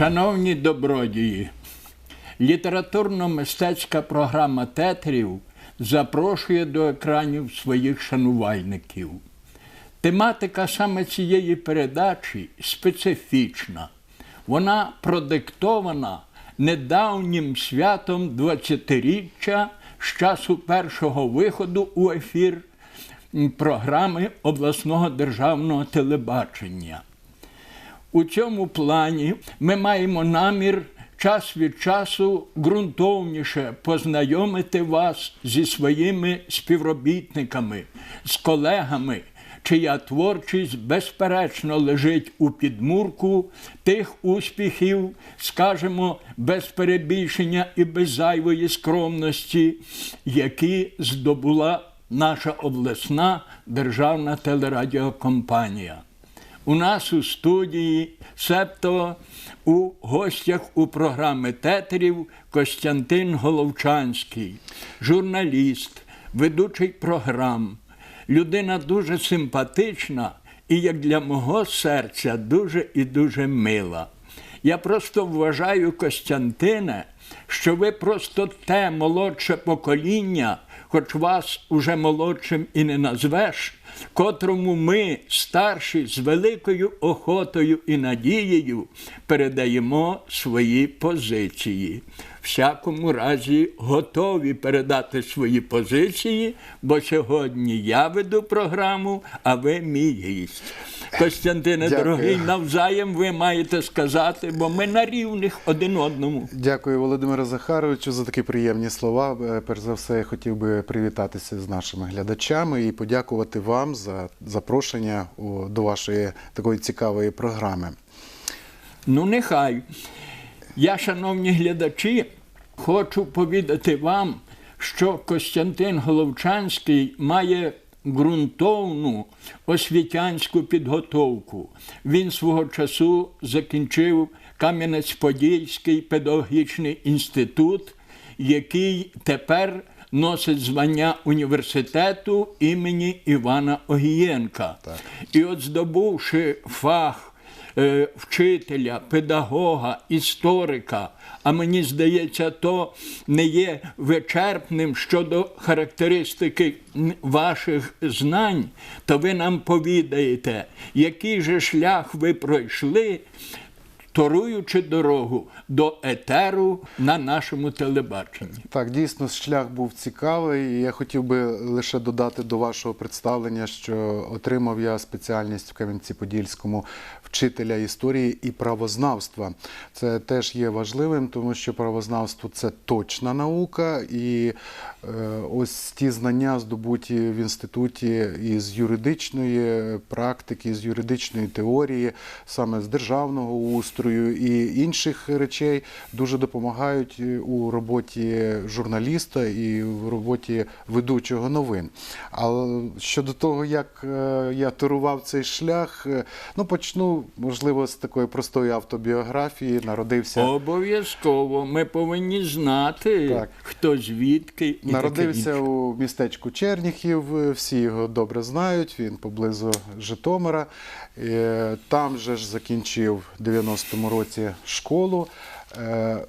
Шановні добродії, літературно-мистецька програма театрів запрошує до екранів своїх шанувальників. Тематика саме цієї передачі специфічна. Вона продиктована недавнім святом 20-річчя з часу першого виходу у ефір програми обласного державного телебачення. У цьому плані ми маємо намір час від часу ґрунтовніше познайомити вас зі своїми співробітниками, з колегами, чия творчість безперечно лежить у підмурку тих успіхів, скажімо, без перебільшення і без зайвої скромності, які здобула наша обласна державна телерадіокомпанія. У нас у студії, себто у гостях у програми театрів Костянтин Головчанський, журналіст, ведучий програм, людина дуже симпатична і, як для мого серця, дуже і дуже мила. Я просто вважаю, Костянтине, що ви просто те молодше покоління, хоч вас уже молодшим і не назвеш, котрому ми, старші, з великою охотою і надією передаємо свої позиції. Всякому разі готові передати свої позиції, бо сьогодні я веду програму, а ви мій гість. Костянтине, Дякую. дорогий, навзаєм ви маєте сказати, бо ми на рівних один одному. Дякую Володимиру Захаровичу за такі приємні слова. Е, Перш за все, я хотів би привітатися з нашими глядачами і подякувати вам за запрошення до вашої такої цікавої програми. Ну, нехай. Я, шановні глядачі, хочу повідати вам, що Костянтин Головчанський має ґрунтовну освітянську підготовку. Він свого часу закінчив Кам'янець-Подільський педагогічний інститут, який тепер носить звання університету імені Івана Огієнка. І от здобувши фах вчителя, педагога, історика. А мені здається, то не є вичерпним щодо характеристики ваших знань, то ви нам повідаєте, який же шлях ви пройшли, торуючи дорогу до етеру на нашому телебаченні. Так, дійсно, шлях був цікавий. і Я хотів би лише додати до вашого представлення, що отримав я спеціальність в Кам'янці-Подільському вчителя історії і правознавства. Це теж є важливим, тому що правознавство це точна наука, і е, ось ті знання, здобуті в інституті із юридичної практики, з юридичної теорії, саме з державного устрою і інших речей, дуже допомагають у роботі журналіста і в роботі ведучого новин. А щодо того, як е, я турував цей шлях, е, ну почну, можливо, з такої простої автобіографії. Народився. Обов'язково ми повинні знати, Так. хто звідки і таке Народився інше. у містечку Черніхів, е, всі його добре знають, він поблизу Житомира. Е, Там же ж закінчив в 90-му році школу,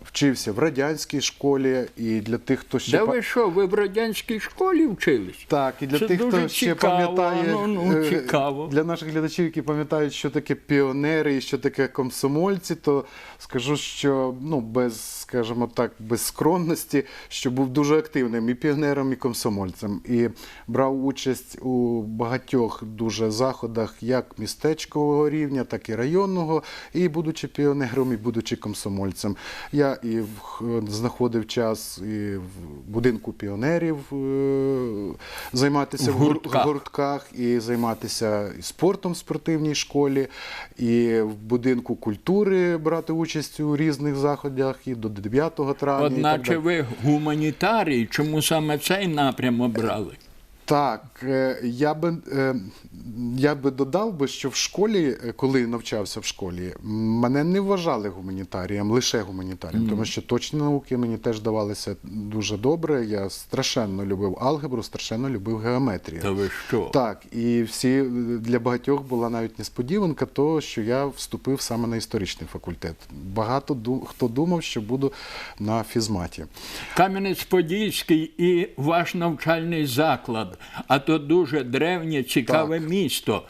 вчився в радянській школі. І для тих, хто ще Да ви що, ви в радянській школі вчились? Так, і для Це тих, дуже хто ще цікаво, пам'ятає ну, ну, е, цікаво. для наших глядачів, які пам'ятають, що таке піонери і що таке комсомольці, то скажу, що ну без, скажімо так, без скромності, що був дуже активним і піонером, і комсомольцем, і брав участь у багатьох дуже заходах, як містечкового рівня, так і районного, і будучи піонером, і будучи комсомольцем. Я і в- знаходив час і в будинку піонерів е, займатися В в гур- гуртках. в гуртках і займатися і спортом в спортивній школі, і в будинку культури брати участь у різних заходах і до 9 травня. Одначе ви гуманітарій, чому саме цей напрям обрали? Так, е, я би, е, я би додав би, що в школі, е, коли навчався в школі, мене не вважали гуманітарієм, лише гуманітарієм, тому що точні науки мені теж давалися дуже добре. Я страшенно любив алгебру, страшенно любив геометрію. Та ви що? Так, і всі для багатьох була навіть несподіванка, того, що я вступив саме на історичний факультет. Багато хто думав, що буду на фізматі. Кам'янець-Подільський і ваш навчальний заклад, а то дуже древнє, цікаве місто.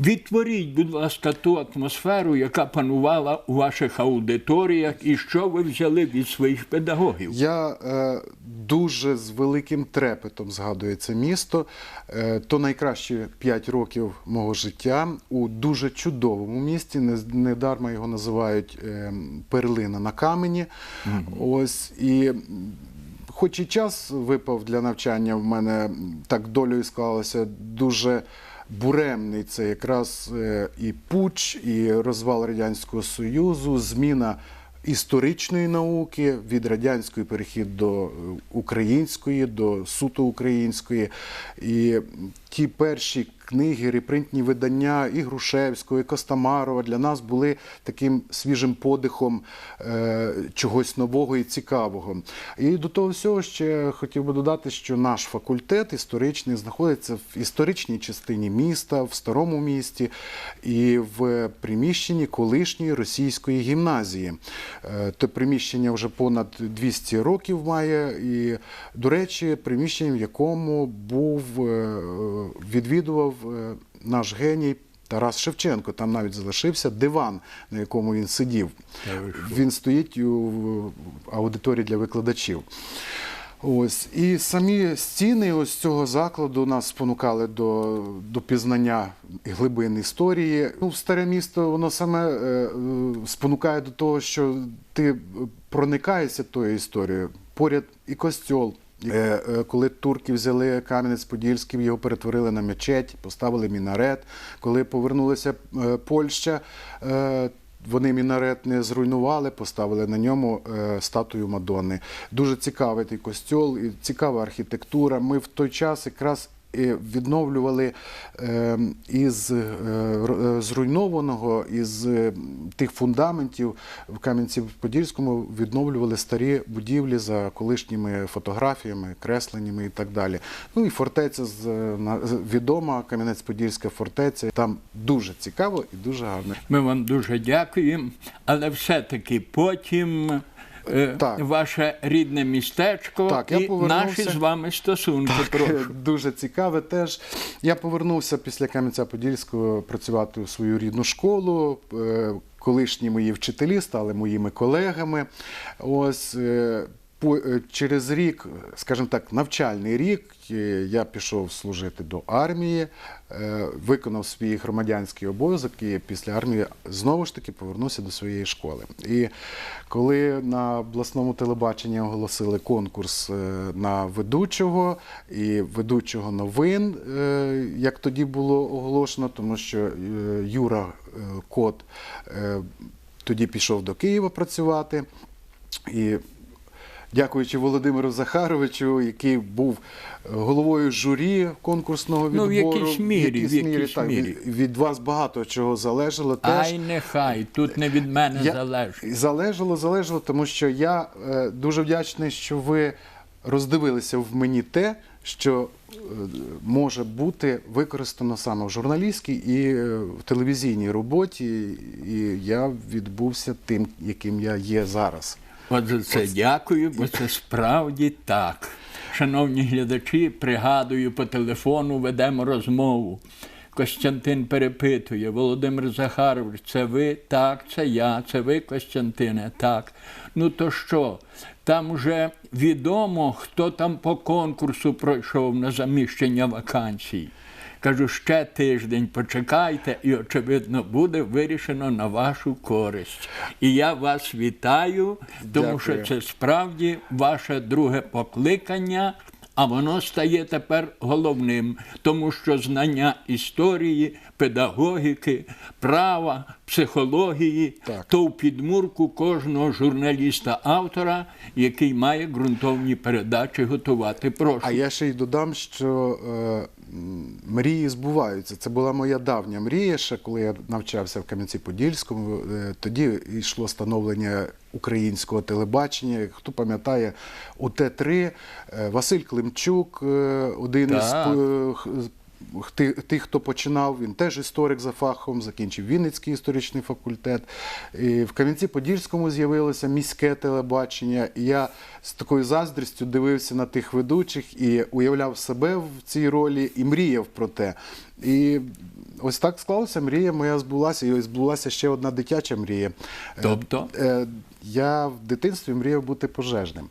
Відтворіть, будь ласка, ту атмосферу, яка панувала у ваших аудиторіях, і що ви взяли від своїх педагогів. Я е, дуже з великим трепетом згадую це місто. Е, то найкращі 5 років мого життя у дуже чудовому місті. Недарма його називають е, перлина на камені. Ось і. Хоч і час випав для навчання, в мене так долею склалося дуже буремний. Це якраз е, і пуч, і розвал Радянського Союзу, зміна історичної науки від радянської перехід до е, української, до суто української. І ті перші книги, репринтні видання і Грушевського, і Костомарова для нас були таким свіжим подихом е, чогось нового і цікавого. І до того всього ще хотів би додати, що наш факультет історичний знаходиться в історичній частині міста, в старому місті і в приміщенні колишньої російської гімназії. Е, Те приміщення вже понад 200 років має. І, до речі, приміщення, в якому був е, відвідував е, наш геній. Тарас Шевченко, там навіть залишився диван, на якому він сидів. Він стоїть у аудиторії для викладачів. Ось і самі стіни ось цього закладу нас спонукали до, до пізнання глибин історії. Ну, старе місто воно саме е, е, спонукає до того, що ти проникаєшся тою історією. Поряд і костьол. Е, е, Коли турки взяли Кам'янець-Подільський, його перетворили на мечеть, поставили мінарет. Коли повернулася е, Польща, вони мінарет не зруйнували, поставили на ньому статую Мадонни. Дуже цікавий той костьол, цікава архітектура. Ми в той час якраз відновлювали е, із е, е, зруйнованого, із е, тих фундаментів в Кам'янці-Подільському відновлювали старі будівлі за колишніми фотографіями, кресленнями і так далі. Ну і фортеця відома, Кам'янець-Подільська фортеця. Там дуже цікаво і дуже гарно. Ми вам дуже дякуємо, але все-таки потім. Е, Так. Ваше рідне містечко Так, я і повернувся. наші з вами стосунки. Прошу. Дуже цікаве теж. Я повернувся після Кам'янця-Подільського працювати у свою рідну школу. Е, Колишні мої вчителі стали моїми колегами. Ось е, е, через рік, скажімо так, навчальний рік, е, я пішов служити до армії, е, виконав свій громадянський обов'язок і після армії знову ж таки повернувся до своєї школи. І коли на обласному телебаченні оголосили конкурс е, на ведучого і ведучого новин, е, як тоді було оголошено, тому що е, Юра е, Кот е, тоді пішов до Києва працювати. І дякуючи Володимиру Захаровичу, який був е, головою журі конкурсного Ну, в відбору. якійсь мірі, в якійсь так, мірі. від- від вас багато чого залежало. Теж Ай, нехай, тут не від мене я- залежить. Залежало, залежало, тому що я е, дуже вдячний, що ви роздивилися в мені те, що е, може бути використано саме в журналістській і е, в телевізійній роботі. І я відбувся тим, яким я є зараз. От за це дякую, бо це справді так. Шановні глядачі, пригадую, по телефону ведемо розмову. Костянтин перепитує, Володимир Захарович, це ви? Так, це я, це ви, Костянтине, так. Ну то що? Там вже відомо, хто там по конкурсу пройшов на заміщення вакансій. Кажу, ще тиждень почекайте, і, очевидно, буде вирішено на вашу користь. І я вас вітаю, тому Дякую. що це справді ваше друге покликання. А воно стає тепер головним, тому що знання історії, педагогіки, права, психології Так. то в підмурку кожного журналіста-автора, який має ґрунтовні передачі готувати. Прошу. А я ще й додам, що е, мрії збуваються. Це була моя давня мрія, ще коли я навчався в Кам'янці-Подільському. Е, тоді йшло становлення українського телебачення. Хто пам'ятає, у Т3 е, Василь Климчук, е, один із Так. із Тих, хто починав, він теж історик за фахом, закінчив Вінницький історичний факультет. І в Кам'янці-Подільському з'явилося міське телебачення. І я з такою заздрістю дивився на тих ведучих і уявляв себе в цій ролі і мріяв про те. І ось так склалося. Мрія моя збулася, і ось збулася ще одна дитяча мрія. Е, Тобто? е, Я в дитинстві мріяв бути пожежним.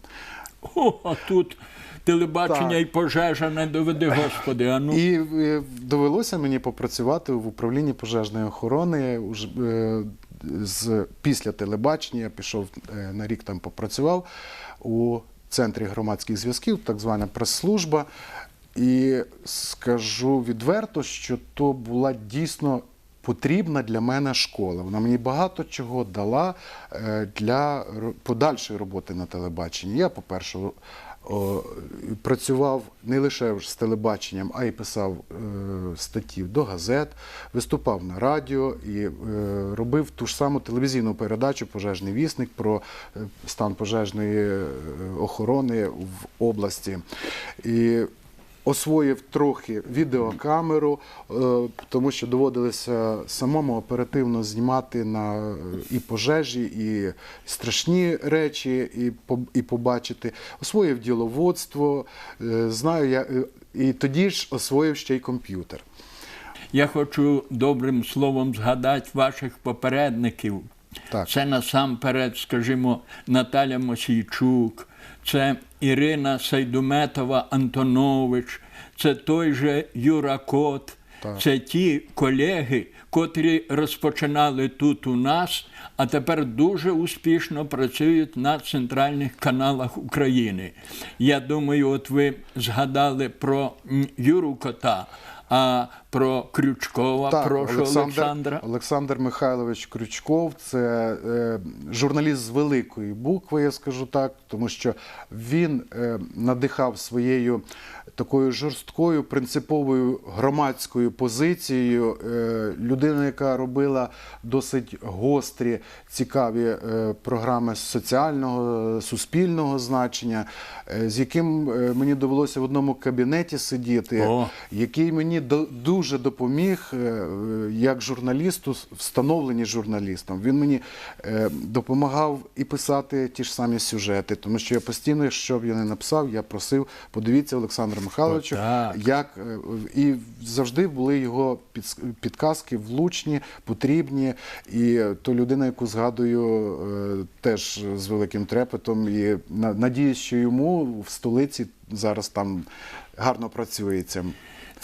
О, а тут телебачення Так. і пожежа не доведи, Господи. А ну. І е, довелося мені попрацювати в управлінні пожежної охорони. Уж, е, з, після телебачення я пішов е, на рік там попрацював у центрі громадських зв'язків, так звана прес-служба. І скажу відверто, що то була дійсно потрібна для мене школа. Вона мені багато чого дала е, для подальшої роботи на телебаченні. Я, по-перше, працював не лише з телебаченням, а й писав е, статті до газет, виступав на радіо і е, робив ту ж саму телевізійну передачу Пожежний вісник про стан пожежної охорони в області. І освоїв трохи відеокамеру, е, тому що доводилося самому оперативно знімати на і пожежі, і страшні речі, і, і побачити. Освоїв діловодство, е, знаю я, е, і тоді ж освоїв ще й комп'ютер. Я хочу добрим словом згадати ваших попередників. Так. Це насамперед, скажімо, Наталя Мосійчук, це Ірина Сайдуметова Антонович, це той же Юра Кот, Так. це ті колеги, котрі розпочинали тут у нас, а тепер дуже успішно працюють на центральних каналах України. Я думаю, от ви згадали про Юру Кота, а про Крючкова, прошу Олександра. Олександр Михайлович Крючков це е, журналіст з великої букви, я скажу так, тому що він е, надихав своєю такою жорсткою принциповою громадською позицією. Е, людина, яка робила досить гострі, цікаві е, програми соціального, суспільного значення, е, з яким е, мені довелося в одному кабінеті сидіти О. який мені до- дуже допоміг е, як журналісту, встановлені журналістом. Він мені е, допомагав і писати ті ж самі сюжети, тому що я постійно, що б я не написав, я просив, подивіться Олександра Михайловича, як е, і завжди були його підказки влучні, потрібні. І то людина, яку згадую теж з великим трепетом, і на- надіюсь, що йому в столиці зараз там гарно працюється.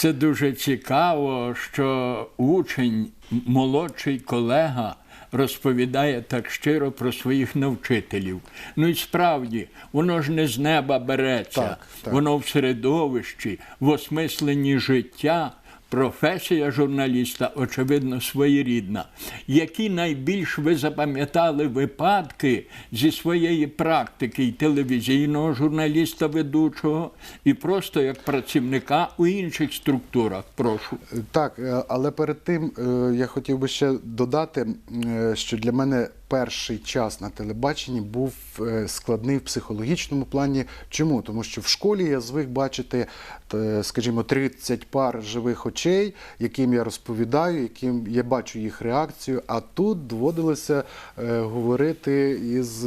Це дуже цікаво, що учень, молодший колега розповідає так щиро про своїх навчителів. Ну і справді, воно ж не з неба береться, Так, так. воно в середовищі, в осмисленні життя. Професія журналіста, очевидно, своєрідна. Які найбільш ви запам'ятали випадки зі своєї практики і телевізійного журналіста ведучого, і просто як працівника у інших структурах? Прошу. Так, е, але перед тим е, я хотів би ще додати, е, що для мене перший час на телебаченні був е, складний в психологічному плані. Чому? Тому що в школі я звик бачити, е, скажімо, 30 пар живих очей, яким я розповідаю, яким я бачу їх реакцію. А тут доводилося е, говорити із,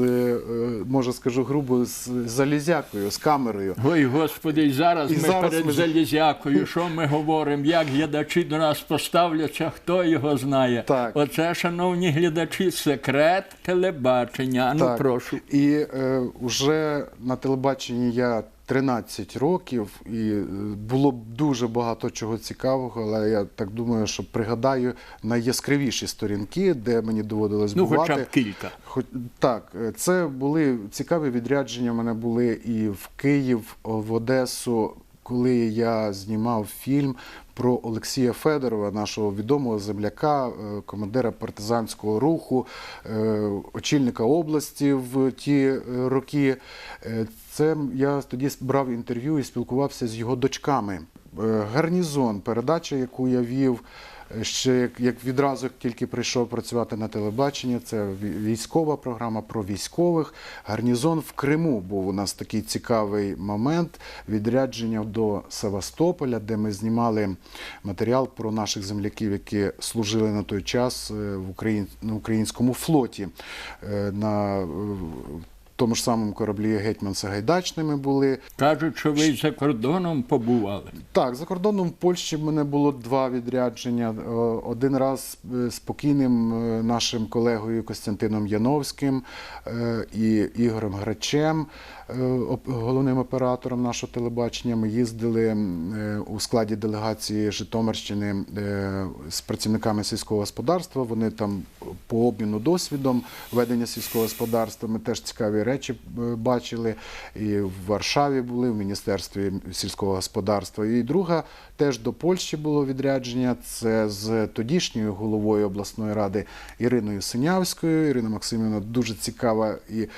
може скажу грубо, з залізякою, з камерою. Ой, Господи, і зараз І ми зараз перед ми- залізякою, що ми говоримо, як глядачі до нас поставляться, хто його знає. Так. Оце, шановні глядачі, секрет телебачення. А Ну, прошу. І е, вже на телебаченні я 13 років, і е, було б дуже багато чого цікавого, але я так думаю, що пригадаю найяскравіші сторінки, де мені доводилось Ну, бувати. хоча б кілька. Хоч так, е, це були цікаві відрядження. У мене були і в Київ, в Одесу, коли я знімав фільм про Олексія Федорова, нашого відомого земляка, е, командира партизанського руху, е, очільника області в ті е, роки. Це я тоді брав інтерв'ю і спілкувався з його дочками. Гарнізон, передача, яку я вів. Ще як, відразу тільки прийшов працювати на телебаченні, це військова програма про військових. Гарнізон в Криму був у нас такий цікавий момент відрядження до Севастополя, де ми знімали матеріал про наших земляків, які служили на той час е, в українському флоті. Е, На тому ж самому кораблі Гетьман Сагайдачними були. Кажуть, що ви за кордоном побували. Так, за кордоном в Польщі в мене було два відрядження. Е, Один раз е, з покійним е, нашим колегою Костянтином Яновським е, і Ігорем Грачем, е, головним оператором нашого телебачення. Ми їздили е, у складі делегації Житомирщини е, з працівниками сільського господарства. Вони там по обміну досвідом ведення сільського господарства. Ми теж цікаві речі е, бачили. І в Варшаві були, в Міністерстві сільського господарства. І друга теж до Польщі було відрядження. Це з тодішньою головою обласної ради Іриною Синявською. Ірина Максимівна дуже цікава і е,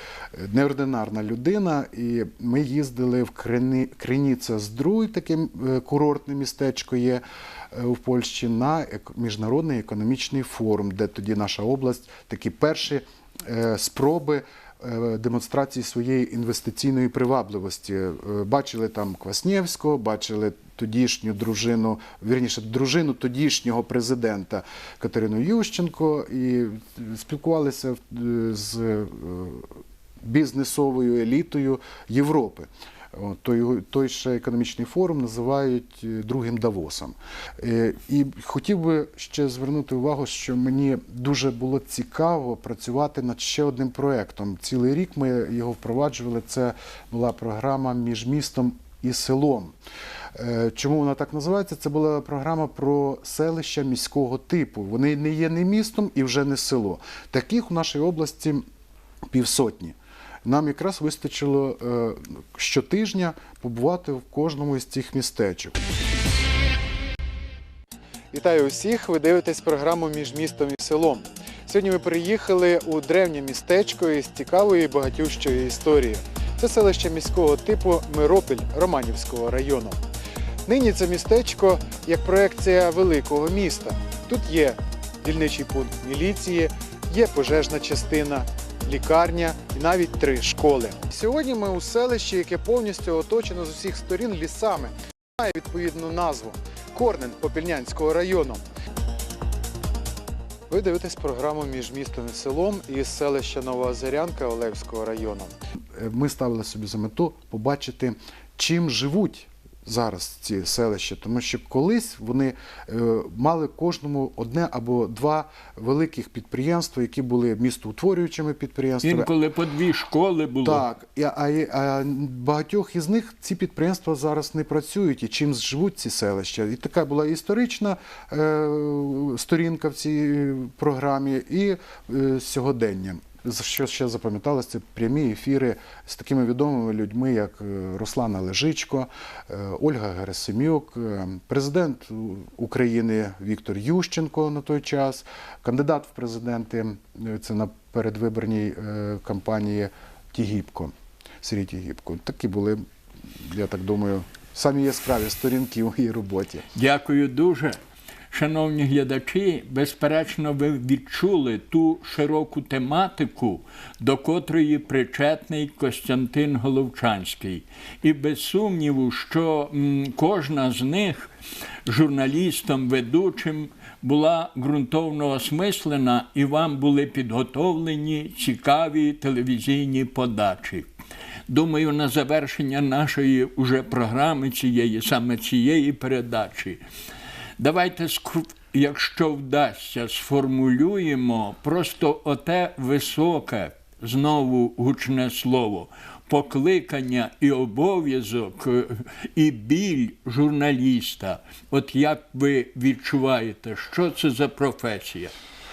неординарна людина. І ми їздили в Крини- Криніце Здруй, таке е, курортне містечко є е, в Польщі, на міжнародний економічний форум, де тоді наша область такі перші е, спроби е, демонстрації своєї інвестиційної привабливості. Е, Бачили там Кваснєвського, бачили тодішню дружину, вірніше, дружину тодішнього президента Катерину Ющенко і спілкувалися е, з е, бізнесовою елітою Європи. Той, той ще економічний форум називають е, другим Давосом. Е, І хотів би ще звернути увагу, що мені дуже було цікаво працювати над ще одним проєктом. Цілий рік ми його впроваджували. Це була програма між містом і селом. Е, Чому вона так називається? Це була програма про селища міського типу. Вони не є не містом і вже не село. Таких у нашій області півсотні. Нам якраз вистачило е, щотижня побувати в кожному із цих містечок. Вітаю усіх! Ви дивитесь програму між містом і селом. Сьогодні ми приїхали у древнє містечко із цікавою і багатющою історією. Це селище міського типу Миропіль Романівського району. Нині це містечко як проекція великого міста. Тут є дільничий пункт міліції, є пожежна частина, лікарня і навіть три школи. Сьогодні ми у селищі, яке повністю оточено з усіх сторін лісами, має відповідну назву Корнен Попільнянського району. Ви дивитесь програму між містом і селом із селища Новоозерянка Олевського району. Ми ставили собі за мету побачити, чим живуть зараз ці селища, тому що колись вони е, мали кожному одне або два великих підприємства, які були містоутворюючими підприємствами. Інколи по дві школи було. Так, а, а багатьох із них ці підприємства зараз не працюють і чим живуть ці селища. І така була історична е, сторінка в цій програмі, і е, сьогодення. Що ще запам'яталося, це прямі ефіри з такими відомими людьми, як е, Руслана Лежичко, е, Ольга Герасимюк, е, президент України Віктор Ющенко на той час, кандидат в президенти, це на передвиборній кампанії Тігіпко, Сергій Тігіпко. Такі були, я так думаю, самі яскраві сторінки у її роботі. Дякую дуже. Шановні глядачі, безперечно, ви відчули ту широку тематику, до котрої причетний Костянтин Головчанський. І без сумніву, що кожна з них журналістом, ведучим була ґрунтовно осмислена, і вам були підготовлені цікаві телевізійні подачі. Думаю, на завершення нашої уже програми цієї, саме цієї передачі, давайте, якщо вдасться, сформулюємо просто оте високе, знову гучне слово покликання і обов'язок, е, і біль журналіста. От як ви відчуваєте, що це за професія?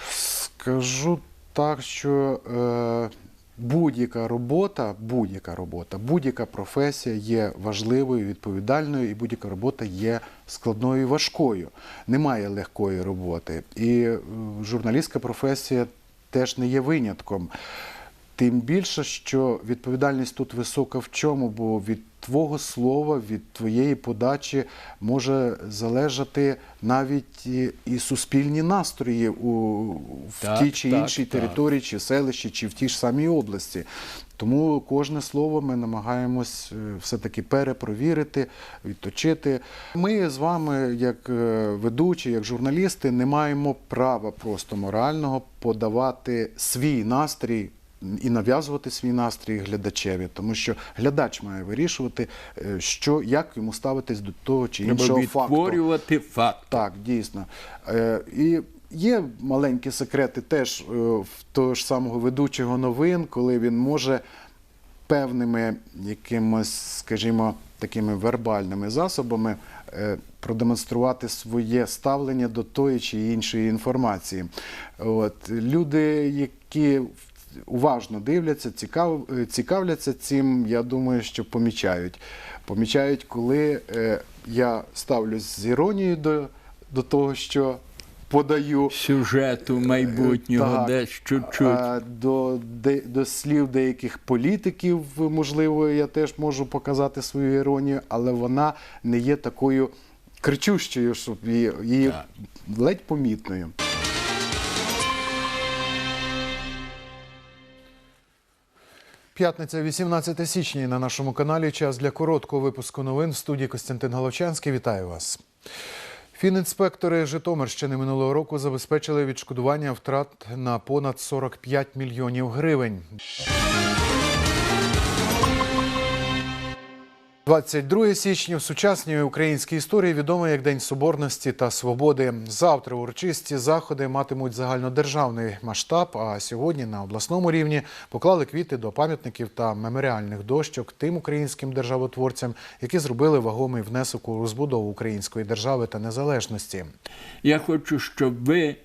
Скажу так, що е, будь-яка робота, будь-яка робота, будь-яка професія є важливою, відповідальною, і будь-яка робота є складною і важкою. Немає легкої роботи. І е, журналістська професія теж не є винятком. Тим більше, що відповідальність тут висока в чому, бо від твого слова, від твоєї подачі може залежати навіть і, і суспільні настрої у, в Так, тій чи так, іншій так. території, чи селищі, чи в тій ж самій області. Тому кожне слово ми намагаємось е, все-таки перепровірити, відточити. Ми з вами, як е, ведучі, як журналісти, не маємо права просто морального подавати свій настрій. І нав'язувати свій настрій глядачеві, тому що глядач має вирішувати, е, що як йому ставитись до того чи Треба іншого факту. відтворювати факт. Так, дійсно. І є маленькі секрети теж е, в того ж самого ведучого новин, коли він може певними якимось, скажімо, такими вербальними засобами е, продемонструвати своє ставлення до тої чи іншої інформації. От, люди, які уважно дивляться, цікав, е, цікавляться цим, я думаю, що помічають. Помічають, коли я ставлюсь з іронією до, до того, що подаю. Сюжету майбутнього Е, Так. десь чуть-чуть. До, де- до слів деяких політиків, можливо, я теж можу показати свою іронію, але вона не є такою кричущою, щоб її, її ледь помітною. П'ятниця, 18 січня і на нашому каналі. Час для короткого випуску новин в студії Костянтин Головчанський. Вітаю вас. Фінінспектори Житомирщини минулого року забезпечили відшкодування втрат на понад 45 мільйонів гривень. 22 січня в сучасній українській історії відомо як День Соборності та Свободи. Завтра урочисті заходи матимуть загальнодержавний масштаб. А сьогодні на обласному рівні поклали квіти до пам'ятників та меморіальних дощок тим українським державотворцям, які зробили вагомий внесок у розбудову української держави та незалежності. Я хочу, щоб ви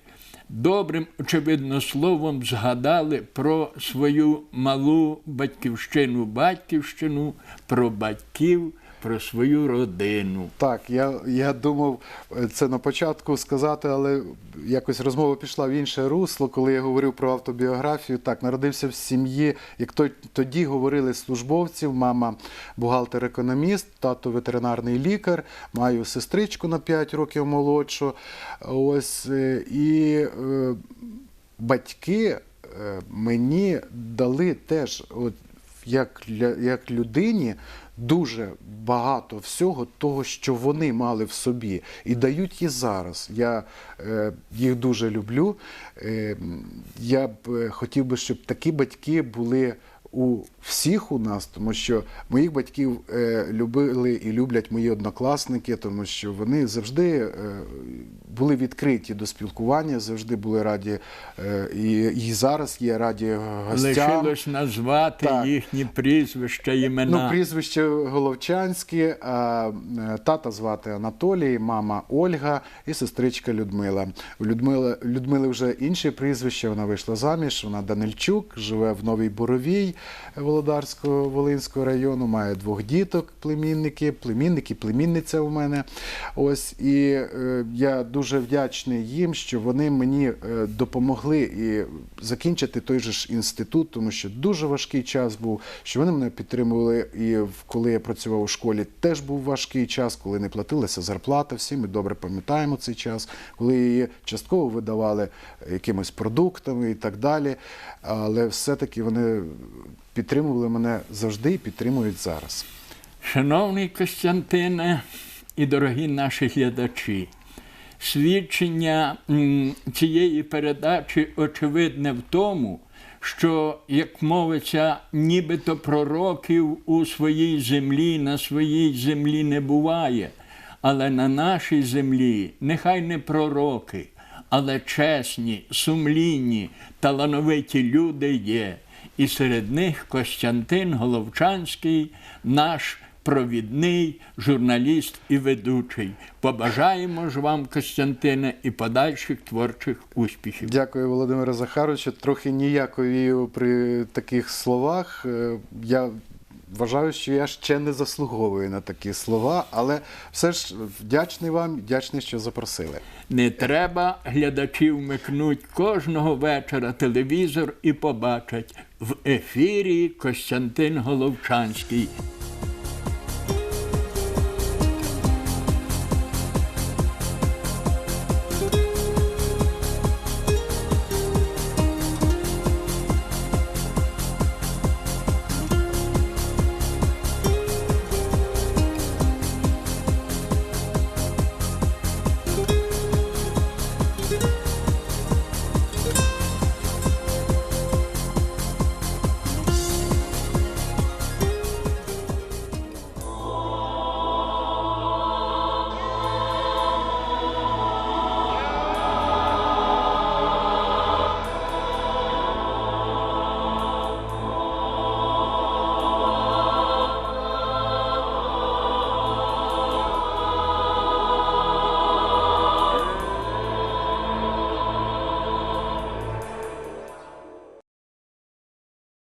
добрим, очевидно, словом згадали про свою малу батьківщину, батьківщину, про батьків, про свою родину. Так, я, я думав е, це на початку сказати, але якось розмова пішла в інше русло, коли я говорив про автобіографію. Так, народився в сім'ї, як то, тоді говорили службовців, мама бухгалтер-економіст, тато ветеринарний лікар, маю сестричку на 5 років молодшу. Ось е, і е, батьки е, мені дали теж, от, як, як людині, дуже багато всього того, що вони мали в собі, і дають їй зараз. Я е, їх дуже люблю. Е, я б е, хотів би, щоб такі батьки були. У всіх у нас, тому що моїх батьків е, любили і люблять мої однокласники, тому що вони завжди е, були відкриті до спілкування, завжди були раді е, і, і зараз є раді гостям. Лишилось назвати Так. їхні прізвища, імена. Ну, прізвище Головчанське, тата звати Анатолій, мама Ольга і сестричка Людмила. У Людмили, Людмили вже інше прізвище, вона вийшла заміж, вона Данильчук, живе в Новій Боровій Володарського Волинського району, має двох діток, племінники, племінники, племінниця у мене. Ось і е, я дуже вдячний їм, що вони мені е, допомогли і закінчити той же ж інститут, тому що дуже важкий час був, що вони мене підтримували. І коли я працював у школі, теж був важкий час, коли не платилася зарплата. Всі ми добре пам'ятаємо цей час, коли її частково видавали якимись продуктами і так далі. Але все-таки вони підтримували мене завжди і підтримують зараз. Шановний Костянтине і дорогі наші глядачі, свідчення цієї передачі очевидне в тому, що, як мовиться, нібито пророків у своїй землі, на своїй землі не буває. Але на нашій землі нехай не пророки, але чесні, сумлінні, талановиті люди є. І серед них Костянтин Головчанський, наш провідний журналіст і ведучий. Побажаємо ж вам, Костянтине, і подальших творчих успіхів. Дякую, Володимире Захаровичу. Трохи ніяковію при таких словах. Е, Я вважаю, що я ще не заслуговую на такі слова, але все ж вдячний вам, вдячний, що запросили. Не треба глядачів вмикнуть кожного вечора телевізор і побачать в ефірі Костянтин Головчанський.